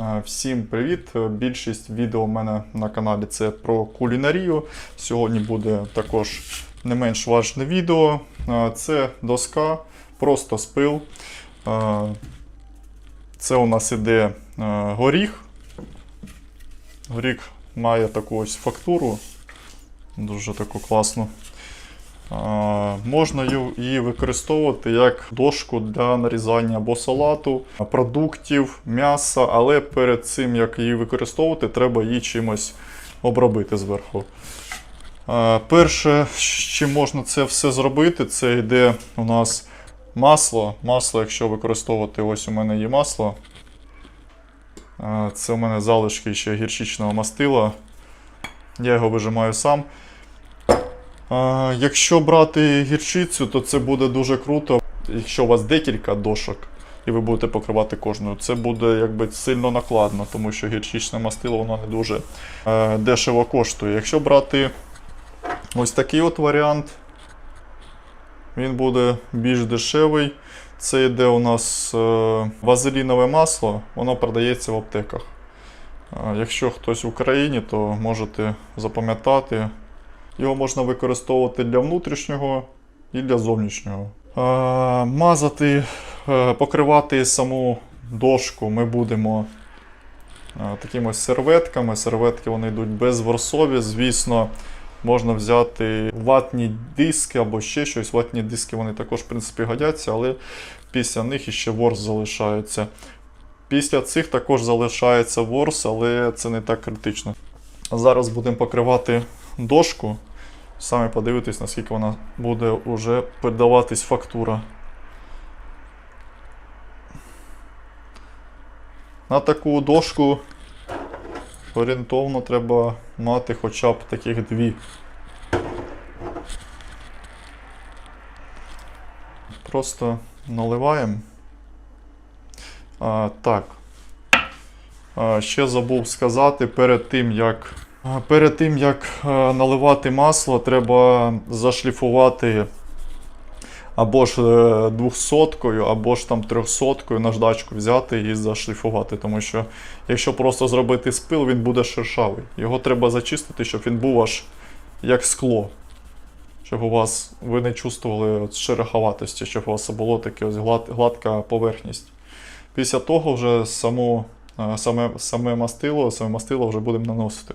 Е, Всім привіт! Е, Більшість відео у мене на каналі це про кулінарію. Сьогодні буде також не менш важне відео. Е, Це доска, просто спил. Це у нас іде горіх. Горіх має таку ось фактуру, дуже таку класну. Можна її використовувати як дошку для нарізання або салату, продуктів, м'яса, але перед цим як її використовувати, треба її чимось обробити зверху. Перше, чим можна це все зробити, це йде у нас масло. Масло, якщо використовувати, ось у мене є масло. Це у мене залишки ще гірчичного мастила. Я його вижимаю сам. Якщо брати гірчицю, то це буде дуже круто. Якщо у вас декілька дошок, і ви будете покривати кожну, це буде якби сильно накладно, тому що гірчичне мастило воно не дуже е, дешево коштує. Якщо брати ось такий от варіант, він буде більш дешевий. Це йде у нас е, вазелінове масло, воно продається в аптеках. Е, Якщо хтось в Україні, то можете запам'ятати. Його можна використовувати для внутрішнього і для зовнішнього. Мазати, е, покривати саму дошку ми будемо е, такими серветками. Серветки вони йдуть безворсові. Звісно, можна взяти ватні диски або ще щось. Ватні диски вони також, в принципі, годяться, але після них іще ворс залишається. Після цих також залишається ворс, але це не так критично. Зараз будемо покривати дошку. Самі подивитесь, наскільки вона буде вже передаватись фактура. На таку дошку орієнтовно треба мати хоча б таких дві. Просто наливаємо. А, так. А, ще забув сказати перед тим, як Перед тим як е, наливати масло, треба зашліфувати або ж е, двохсоткою, або ж там трьохсоткою наждачку взяти і зашліфувати. Тому що якщо просто зробити спил, він буде шершавий. Його треба зачистити, щоб він був аж як скло. Щоб у вас ви не чувствували шероховатості, щоб у вас було таке ось глад, гладка поверхність. Після того вже само, е, саме, саме мастило, саме мастило вже будемо наносити.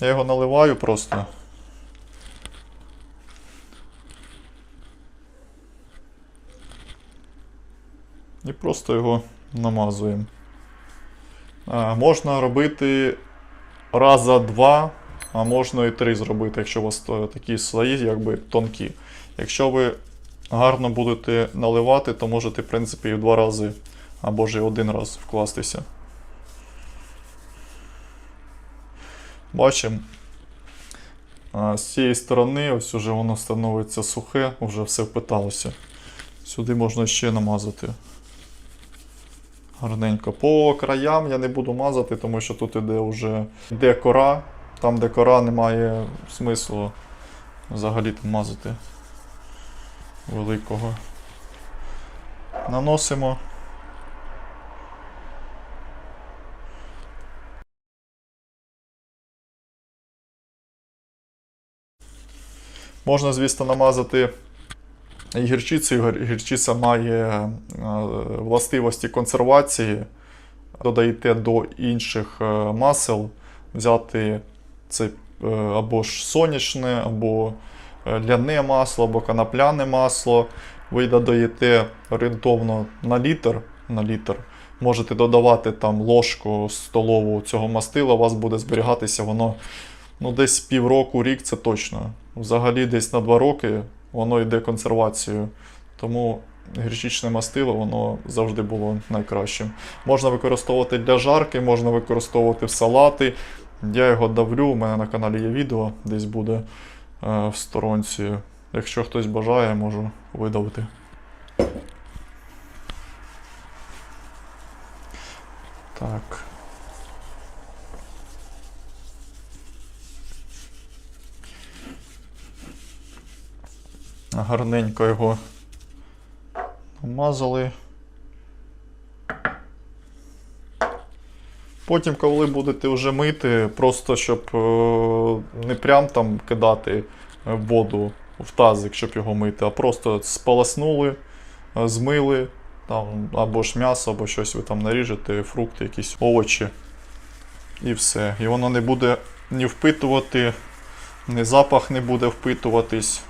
Я його наливаю просто. І просто його намазуємо. А, можна робити раза два, а можна і три зробити, якщо у вас такі слої, якби тонкі. Якщо ви гарно будете наливати, то можете, в принципі, і в два рази або ж і один раз вкластися. Бачимо. З цієї сторони, ось уже воно становиться сухе, вже все впиталося. Сюди можна ще намазати. Гарненько. По краям я не буду мазати, тому що тут іде вже де кора. Там, де кора, немає смислу взагалі там мазати великого. Наносимо. Можна, звісно, намазати і гірчицею. Гірчиця має е, властивості консервації. Додаєте до інших е, масел, взяти це е, або ж сонячне, або ляне масло, або конопляне масло. Ви додаєте орієнтовно на літр. На літр. Можете додавати там ложку столову цього мастила, у вас буде зберігатися воно ну, десь півроку, рік це точно. Взагалі десь на два роки воно йде консервацією. Тому гірчичне мастило воно завжди було найкращим. Можна використовувати для жарки, можна використовувати в салати. Я його давлю, у мене на каналі є відео, десь буде е, в сторонці. Якщо хтось бажає, можу видавити. Так. Гарненько його намазали. Потім, коли будете вже мити, просто щоб е, не прям там кидати е, воду в тазик, щоб його мити, а просто сполоснули, е, змили, там, або ж м'ясо, або щось ви там наріжете, фрукти, якісь овочі. І все. І воно не буде ні впитувати, ні запах не буде впитуватись.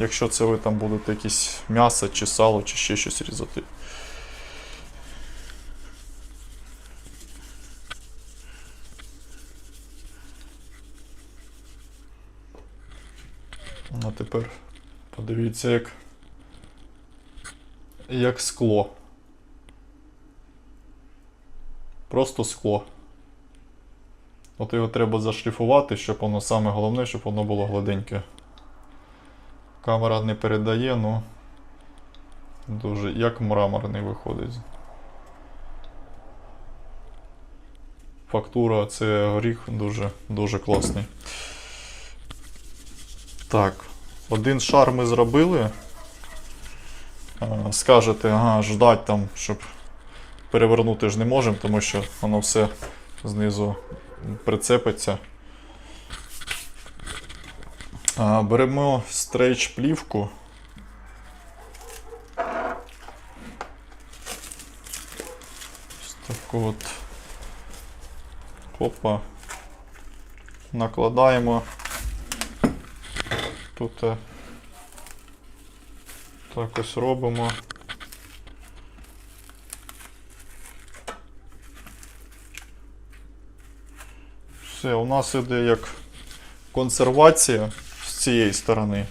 Якщо це ви там будете якісь м'ясо чи сало, чи ще щось різати. А тепер подивіться, як, як скло. Просто скло. От його треба зашліфувати, щоб воно саме головне, щоб воно було гладеньке. Камера не передає, ну дуже як мраморний виходить. Фактура це горіх дуже, дуже класний. Так, один шар ми зробили. Е, Скажете, ага, ждать там, щоб перевернути ж не можемо, тому що воно все знизу прицепиться. Беремо стрейч плівку. Ось таку от. Опа. Накладаємо. Тут е, так ось робимо. Все, у нас іде як консервація цієї сторони.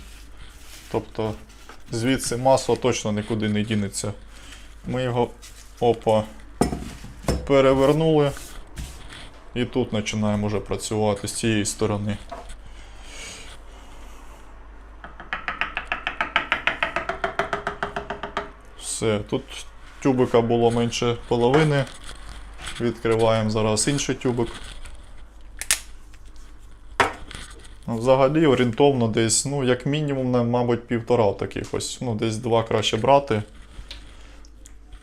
Тобто звідси масло точно нікуди не дінеться. Ми його опа перевернули. І тут починаємо вже працювати з цієї сторони. Все, тут тюбика було менше половини. Відкриваємо зараз інший тюбик. Ну, Взагалі орієнтовно десь, ну, як мінімум, мабуть, півтора таких ось. Ну, десь два краще брати.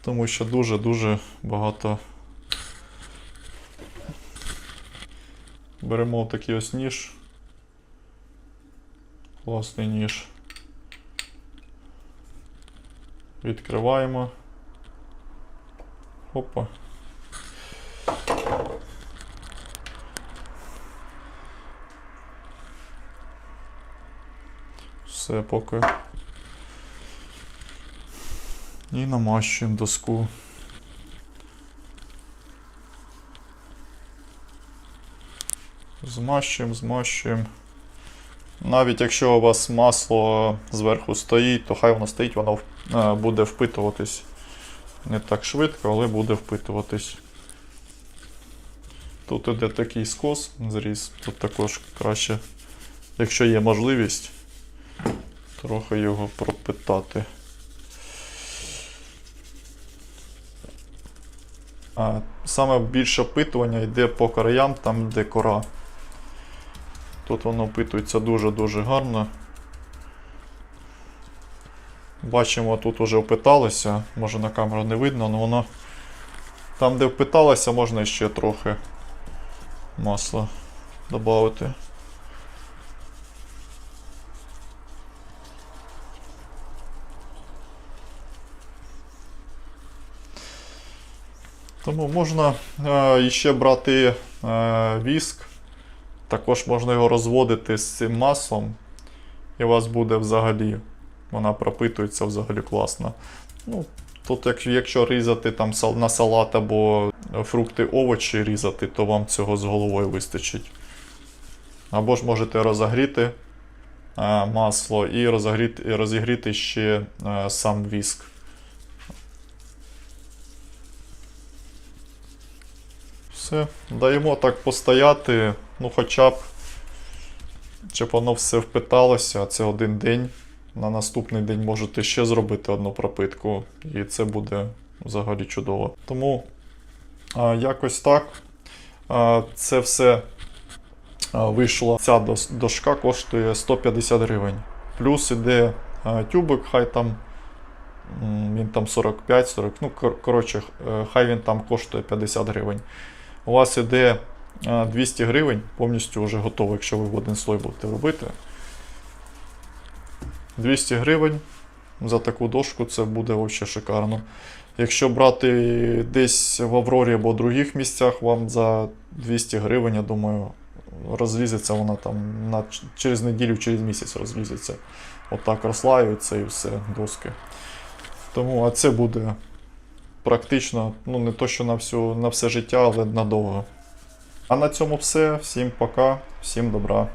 Тому що дуже-дуже багато. Беремо такий ось ніж. Класний ніж. Відкриваємо. Опа. Все поки. І намащуємо доску. Змащуємо, змащуємо. Навіть якщо у вас масло зверху стоїть, то хай воно стоїть, воно е, буде впитуватись. Не так швидко, але буде впитуватись. Тут іде такий скос, зріз, тут також краще, якщо є можливість, трохи його пропитати. А, саме більше опитування йде по краям, там де кора. Тут воно опитується дуже-дуже гарно. Бачимо, тут уже впиталося, може на камеру не видно, але воно там, де впиталося, можна ще трохи масла додати. Тому можна е, ще брати е, віск, також можна його розводити з цим маслом, і у вас буде взагалі, вона пропитується взагалі класно. Ну, тут, як, якщо різати там на салат або фрукти, овочі різати, то вам цього з головою вистачить. Або ж можете розогріти е, масло і розігріти ще е, сам віск. Все, даємо так постояти, ну хоча б, щоб воно все впиталося, це один день. На наступний день можете ще зробити одну пропитку, і це буде взагалі чудово. Тому а, якось так. А, це все а, вийшло. Ця дошка коштує 150 гривень. Плюс іде а, тюбик, хай там він там 45-40, ну коротше, е, хай він там коштує 50 гривень. У вас іде 200 гривень, повністю вже готово, якщо ви в один слой будете робити. 200 гривень за таку дошку це буде взагалі шикарно. Якщо брати десь в Аврорі або других місцях, вам за 200 гривень, я думаю, розлізеться вона там на, через неділю, через місяць розлізеться. Отак розслаюється і все, доски. Тому а це буде практично, ну не то, що на, всю, на все життя, але надовго. А на цьому все. Всім пока, всім добра.